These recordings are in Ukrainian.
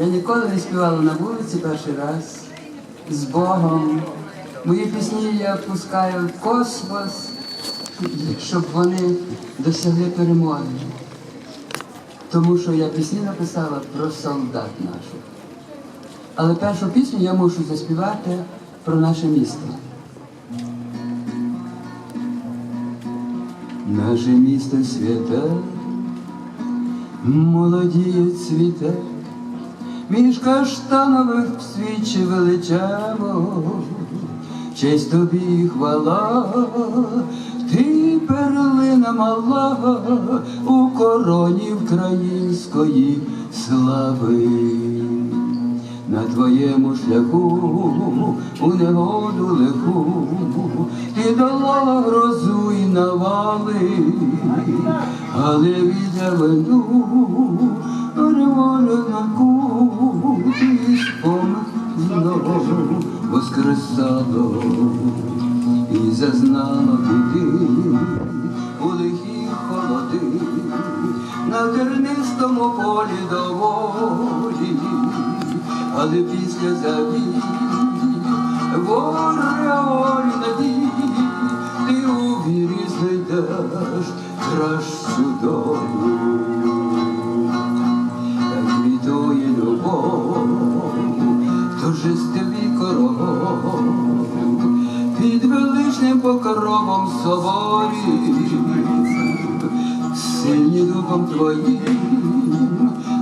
Я ніколи не співала на вулиці перший раз з Богом. Мої пісні я пускаю в космос, щоб вони досягли перемоги. Тому що я пісні написала про солдат наших. Але першу пісню я мушу заспівати про наше місто. Наше місто святе, молодіє цвіте, між каштанових свічі величаво, честь тобі хвала, ти перлина мала у короні української слави. На твоєму шляху у негоду лиху ти долала грозу і навали, але відя вину може накути і воскресало. І зазнало біди у лихі холоди на тернистому полі доволі, але після завій то жестиві коров, під величним покровом соборі, сильні духом твоїм,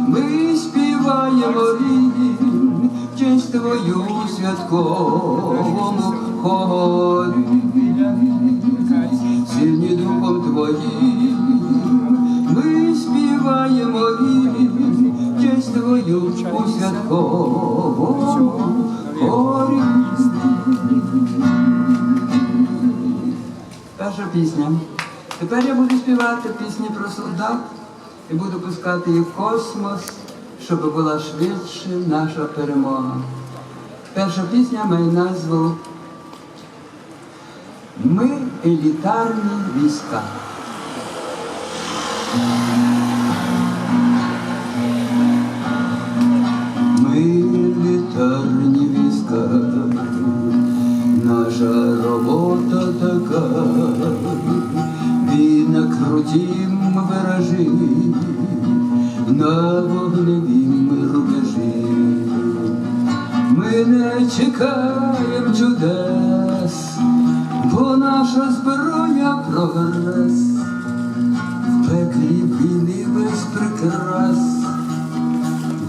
ми співаємо рідні, честь твою святковому хорі. Сильні духом твоїм, ми співаємо твою у святковому хорі. Перша пісня. Тепер я буду співати пісні про солдат і буду пускати їх в космос, щоб була швидше наша перемога. Перша пісня має назву Ми елітарні війська. На крутім на вогневім рубежі. Ми не чекаємо чудес, бо наша зброя прогрес, в пеклі війни без прикрас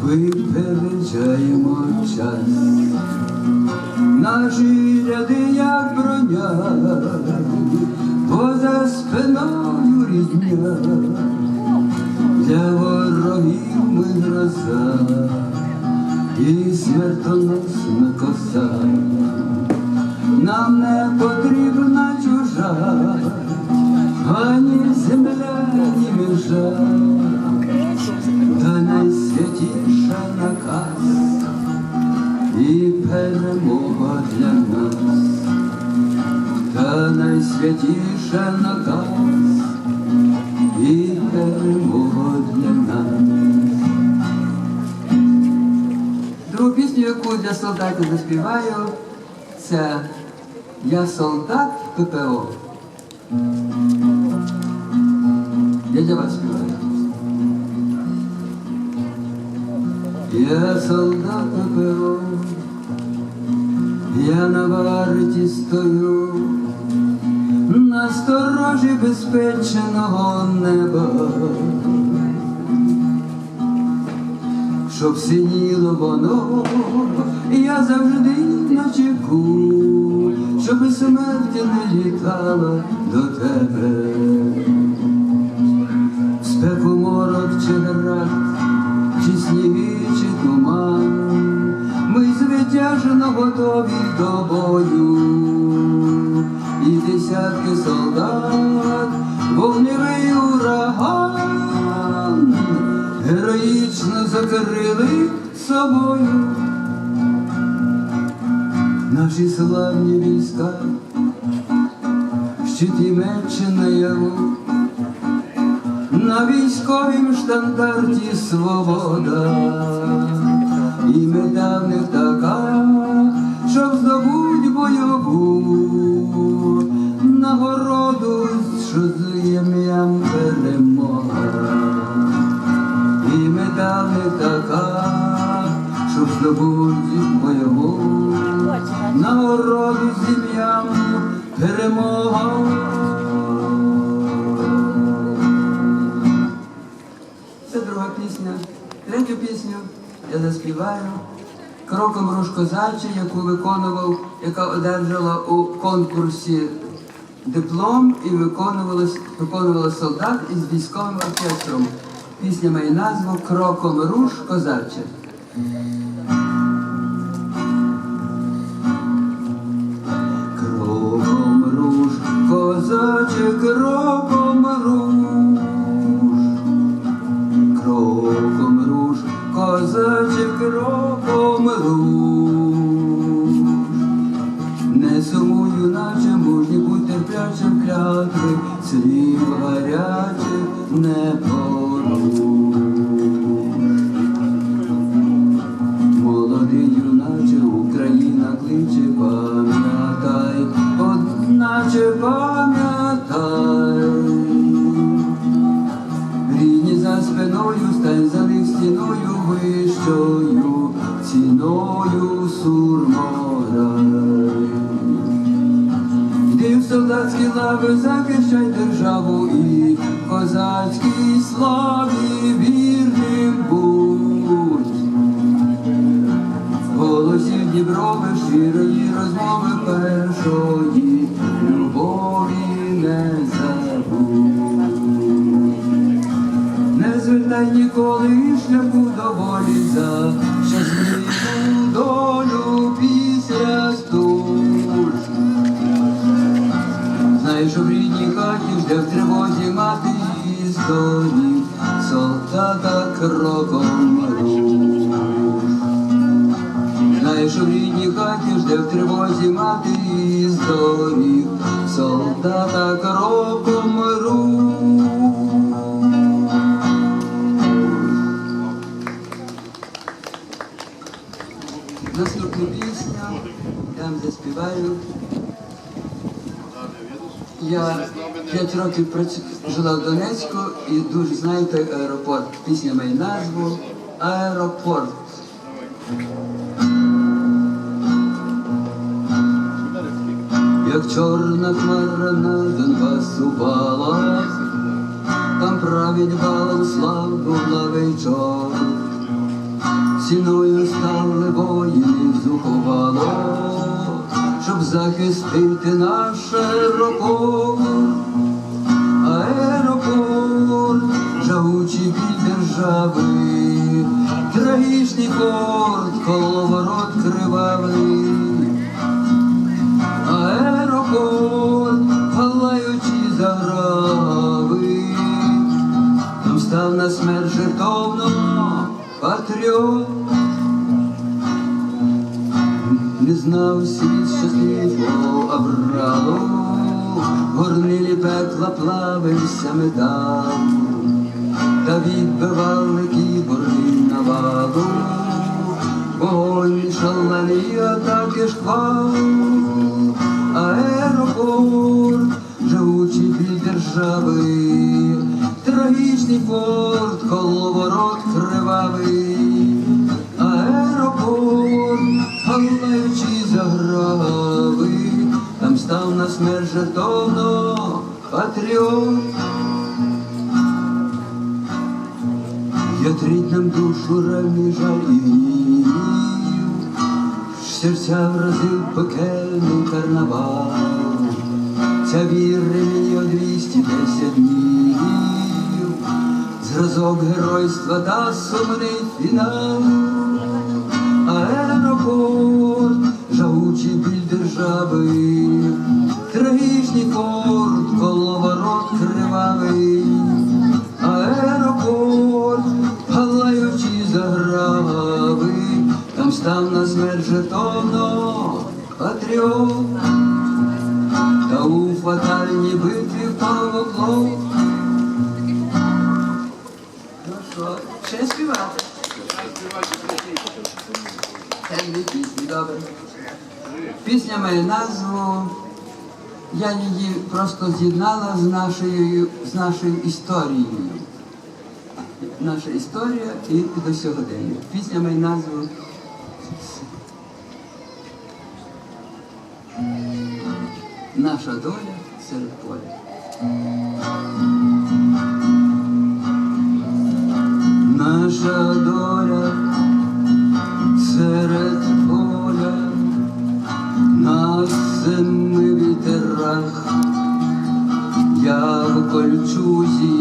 випереджаємо час. Наші ряди, як броня, поза спиною рідня, для ворогів ми гроза. І смертоносна коса. Нам не потрібна чужа, ані земля, ні межа, та найсвятіша наказ. І перемога для нас, та найсвятіша наказ і перемога для нас. Другу пісню, яку для солдатів заспіваю, це Я солдат ППО. Я для вас співаю. Я солдат ППО, я на варті стою, на сторожі безпеченого неба, щоб синіло воно, я завжди на чеку, щоб смерть не літала до тебе. Спеку морок чи град, чи сніги, чи туман, ми звитяжно готові до бою, і десятки солдат, вогневий ураган, героїчно закрили собою. Наші славні війська, щит і меч наяву, на військовім штандарті свобода, здобуті бойову, нагороду сім'ям перемога. Це друга пісня. Третю пісню я заспіваю кроком руш козачі, яку виконував, яка одержала у конкурсі диплом і виконувала солдат із військовим оркестром. Пісня має назву Кроком руш козаче. Кроком руш, козаче, кроком руш. Кроком руш, козаче, кроком руш. Не сумую, наче мужні будь терплячим клятви, слів гарячих не поруш. Ніколи шляху доволі за щасливу долю після стуж. Знай, що в рідній хаті жде в тривозі мати історії, солдата кроком руш. Що в рідній хаті жде в тривозі мати історії, солдата кроком 5 років жила в Донецьку і дуже знаю той аеропорт. Пісня має назву Аеропорт. Як чорна хмара на Донбас упала, там править балом славу вечор. Ціною стали воїни зуховало, щоб захистити наш аеропорт. Аеропорт, живучий біль держави, трагічний порт, коловорот кривавий. Аеропорт, палаючи заграви, там став на смерть жертовно патріот. Не знав світ щасливого обрало, горнилі пекла плавився метал, та відбивали кіборги навалу, вогонь шалений атаки шквал, аеропорт, живучий біль держави, трагічний порт, коловорот кривавий, аеропорт, палаючи заграви, там став на смерть жертовно патріот. Ятрить нам душу ревний жаль і гнів, серця вразив пекельний карнавал, ця віри мені о 210 днів, зразок геройства та сумний фінал, аеропорт, жагучий біль держави, трагічний порт, коловорот кривавий, аеропорт, палаючи заграви, там став на смерть жертовно патріот, та у фатальній битві впав оклов. Ну ще співати? Пісня має назву я її просто з'єднала з нашою з нашою історією. Наша історія і до сьогодення. Пісня має назву. Наша доля серед поля. Наша доля серед кольчузі,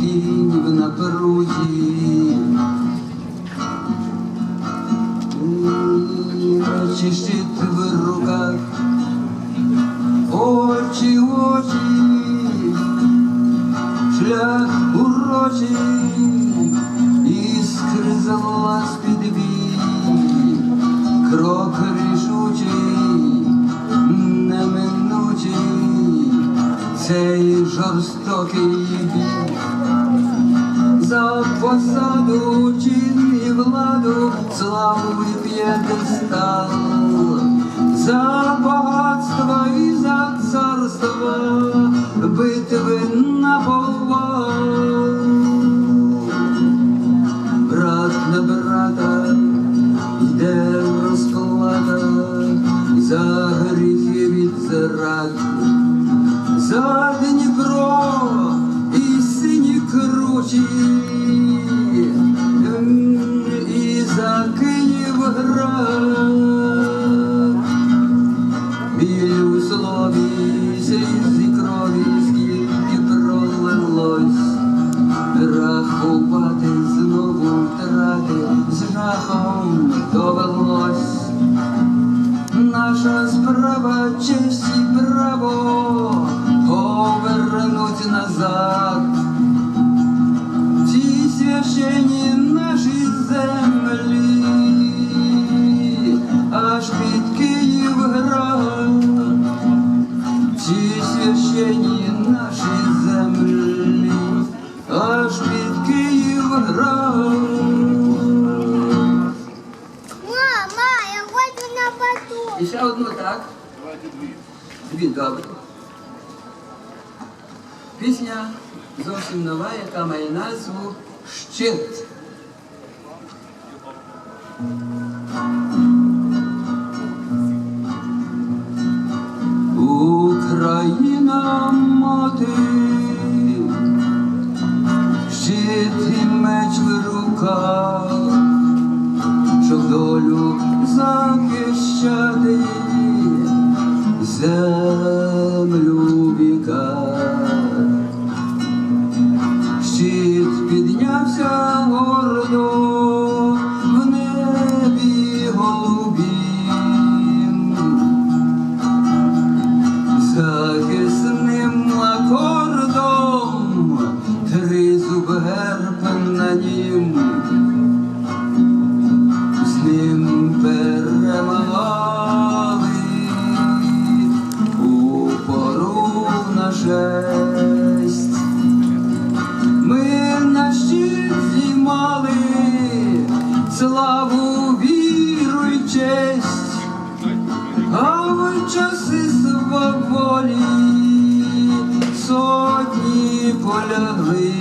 кінь в напрузі. Добре. Пісня зовсім нова, яка має назву Щит. Україна мати, щит і меч в руках, щоб долю захищати the славу, віру й честь, а в часи своболі сотні полягли.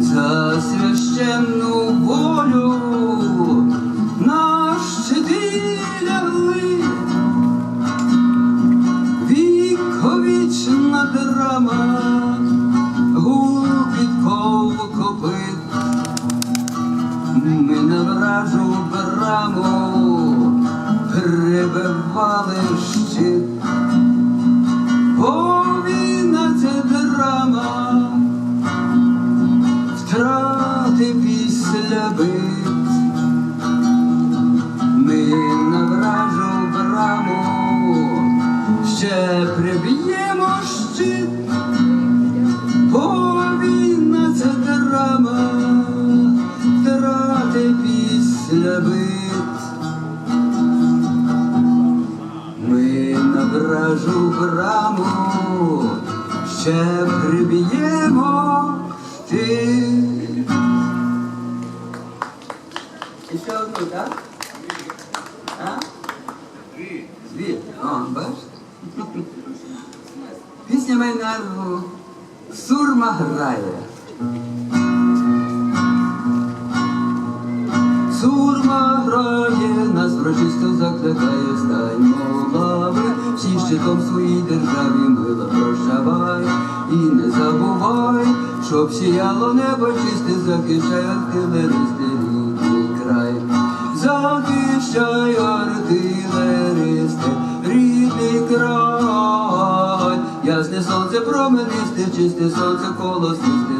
За священну волю браму прибивали щит. О, війна це драма, втрати після бит. Ми на вражу браму ще приб'ємо щит. О, війна це драма, після бит. Браму ще приб'ємо щит. І ще одну, так? А? Дві. О, бачите? Пісня має назву Сурма грає. Сурма грає на прочисто закликає стань лави, всі щитом своїй державі мила прощавай, і не забувай, щоб сіяло небо чисте, захищай артилеристи рідний край. Захищай артилеристи, рідний край, ясне сонце променисте, чисте сонце колосисте,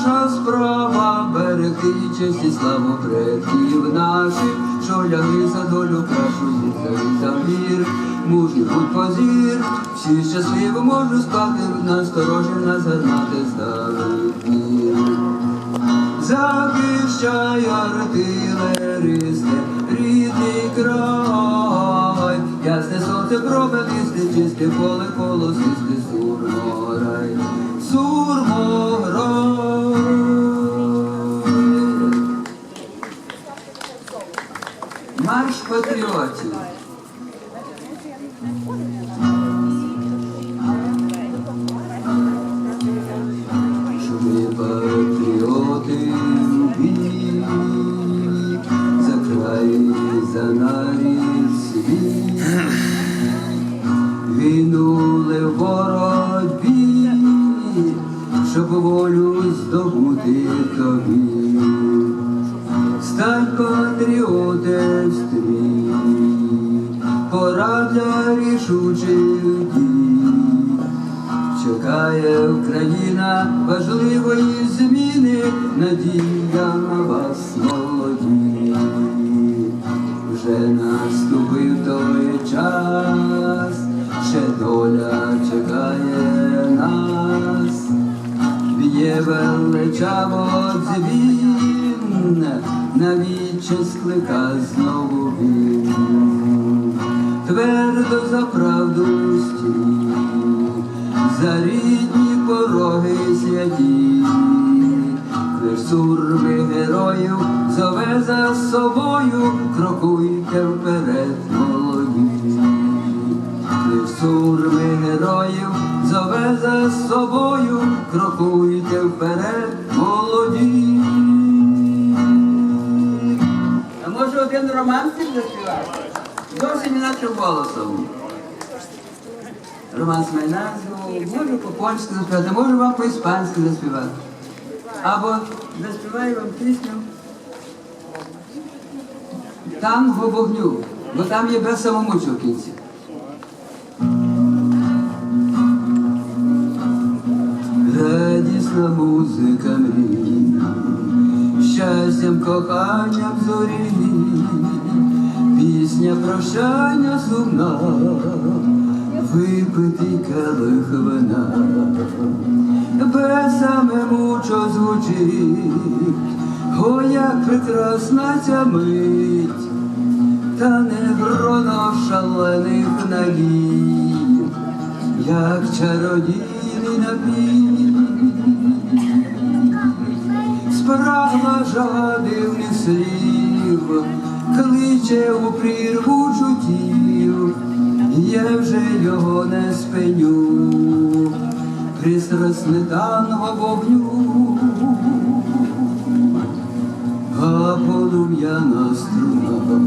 Наша справа берегти честь і славу предків наших, що лягли за долю крашу і за мір, мужній будь позір, всі щасливо можуть спати, насторожі нас гармати ставить мір. Захищай артилеристи, рідний край, ясне сонце променисте, чисте поле колосисте, патріотів. Ми патріоти в за край, світ, війнули в щоб волю здобути тобі. Стань рішучих дій. Чекає Україна важливої зміни, надія на вас молоді. Вже наступив той час, ще доля чекає нас, б'є величаво дзвін, навіче склика знову він, твердо за правду стій за рідні пороги святі, сурми героїв зове за собою, крокуйте вперед, молоді. Сурми героїв зове за собою, крокуйте вперед, молоді. А може один романсик заспівати? Зовсім інакшим голосом. Роман має назву, можу по-польськи заспівати, можу вам по-іспанськи заспівати. Або заспіваю вам пісню Танго вогню, бо там є без самомучу в кінці. Радісна музика мрій, щастям коханням зорі, прощання сумна, випитий келих вина, бесами мучо звучить, о, як прекрасна ця мить, та не гроно шалених надій, як чародійний напій, спрагла дивних слів, кличе у прірву чутів, я вже його не спиню, пристрасне танго вогню, а полум'яна струна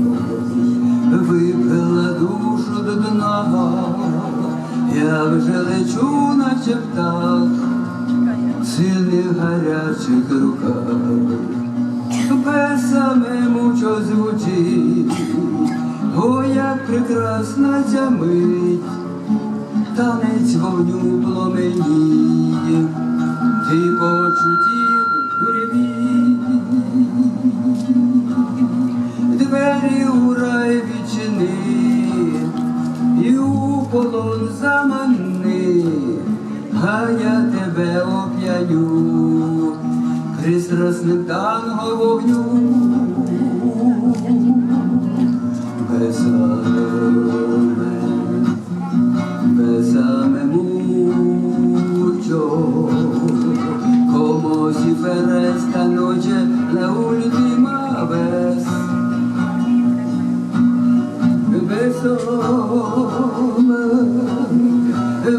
випила душу до дна, я вже лечу, наче птах, сильних гарячих руках, бесами мучо звучить, о, як прекрасна ця мить, танець вогню Besame mucho como si fuera esta noche la última vez. Besame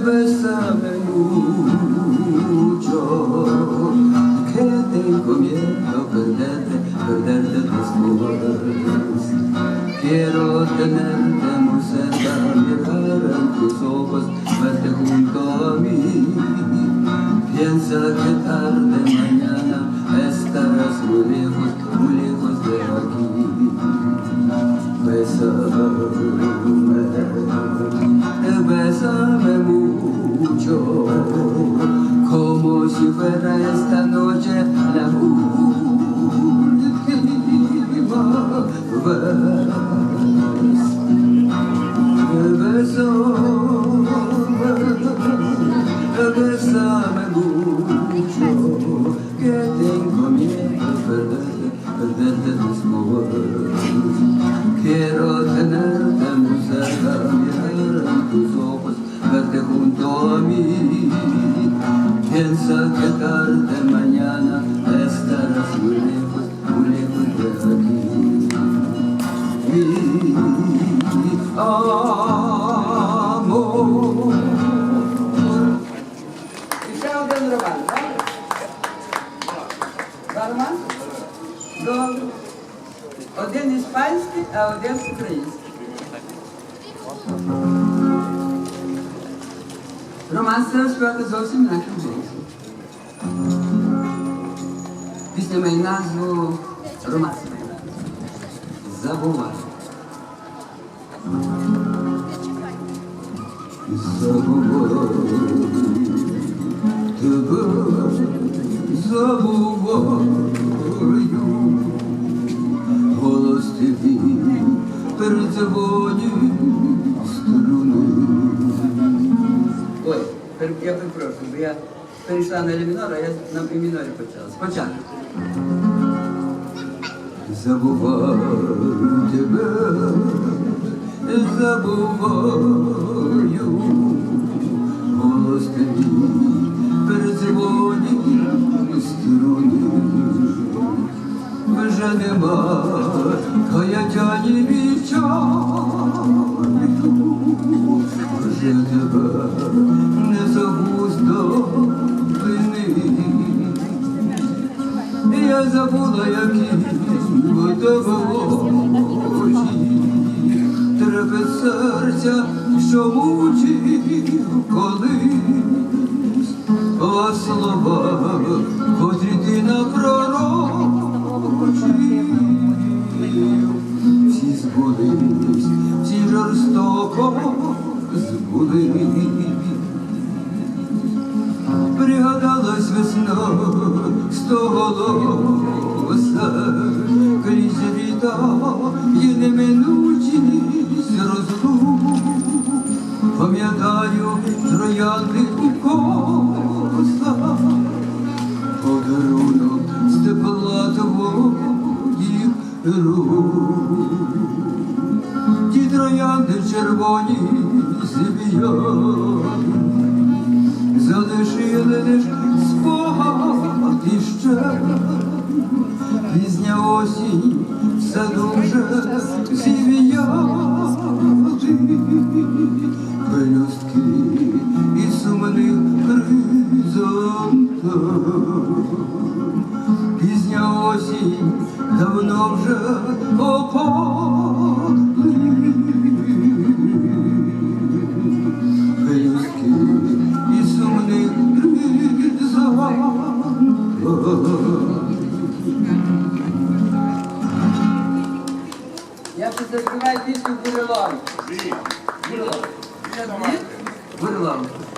besame mucho. Que te encomiendo perderte, perderte tus cosas Quiero tenerte muy cerca, а один український. Роман треба співати зовсім інакшим голосом. Пісня має назву Роман. Забувай. Забувай. Тебе забуваю. Я перепрошую, бо я перейшла на лі мінор, а я на і мінорі почала. Спочатку. Забуваю тебе, забуваю. Голос твій передзвонить струни. Вже нема каятяні вічаю, вже тебе забула, у тебе очі, треба серця, що мучив твоїх. Ті троянди червоні зів'яли, залишили лиш спогад іще. Пізня осінь все дуже вже давно вже